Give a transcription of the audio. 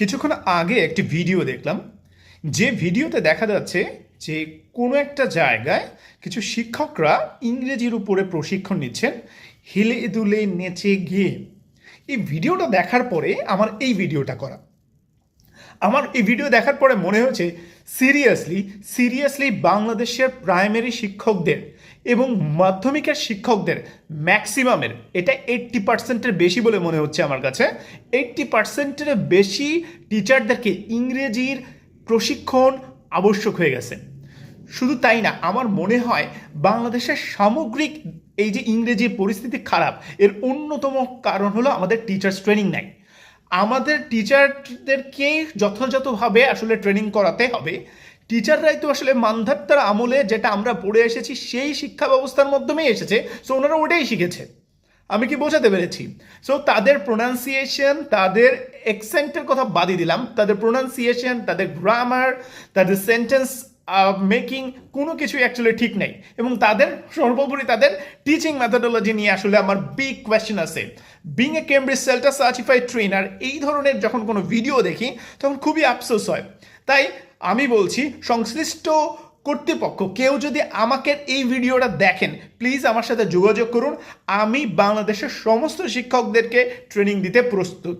কিছুক্ষণ আগে একটি ভিডিও দেখলাম, যে ভিডিওতে দেখা যাচ্ছে যে কোনো একটা জায়গায় কিছু শিক্ষকরা ইংরেজির উপরে প্রশিক্ষণ নিচ্ছেন, হেলে দুলে নেচে গিয়ে। এই ভিডিওটা দেখার পরে আমার এই ভিডিওটা করা। আমার এই ভিডিও দেখার পরে মনে হয়েছে সিরিয়াসলি সিরিয়াসলি বাংলাদেশের প্রাইমারি শিক্ষকদের এবং মাধ্যমিকের শিক্ষকদের ম্যাক্সিমামের এটা এইট্টি পার্সেন্টের বেশি বলে মনে হচ্ছে আমার কাছে এইট্টি পার্সেন্টের বেশি টিচারদেরকে ইংরেজির প্রশিক্ষণ আবশ্যক হয়ে গেছে। শুধু তাই না, আমার মনে হয় বাংলাদেশের সামগ্রিক এই যে ইংরেজির পরিস্থিতি খারাপ, এর অন্যতম কারণ হলো আমাদের টিচার্স ট্রেনিং নাই। আমাদের টিচারদেরকে যথাযথভাবে আসলে ট্রেনিং করাতে হবে। টিচাররাই তো আসলে মান্ধাত্তার আমলে যেটা আমরা পড়ে এসেছি, সেই শিক্ষা ব্যবস্থার মাধ্যমেই এসেছে। সো ওনারা ওটাই শিখেছে। আমি কি বোঝাতে পেরেছি? সো তাদের প্রোনাউন্সিয়েশন তাদের এক্সেন্টের কথা বাদই দিলাম। তাদের প্রোনাউন্সিয়েশন তাদের গ্রামার তাদের সেন্টেন্স মেকিং কোনো কিছুই অ্যাকচুয়ালি ঠিক নেই। এবং তাদের, সর্বোপরি তাদের টিচিং মেথোডোলজি নিয়ে আসলে আমার বিগ কোয়েশ্চেন আছে। Being a Cambridge CELTA certified trainer এই ধরনের যখন কোনো ভিডিও দেখি, তখন খুবই আফসোস হয়। তাই আমি বলছি, সংশ্লিষ্ট কর্তৃপক্ষ, কেউ যদি আমাকে এই ভিডিওটা দেখেন প্লিজ আমার সাথে যোগাযোগ করুন। আমি বাংলাদেশের সমস্ত শিক্ষকদেরকে ট্রেনিং দিতে প্রস্তুত।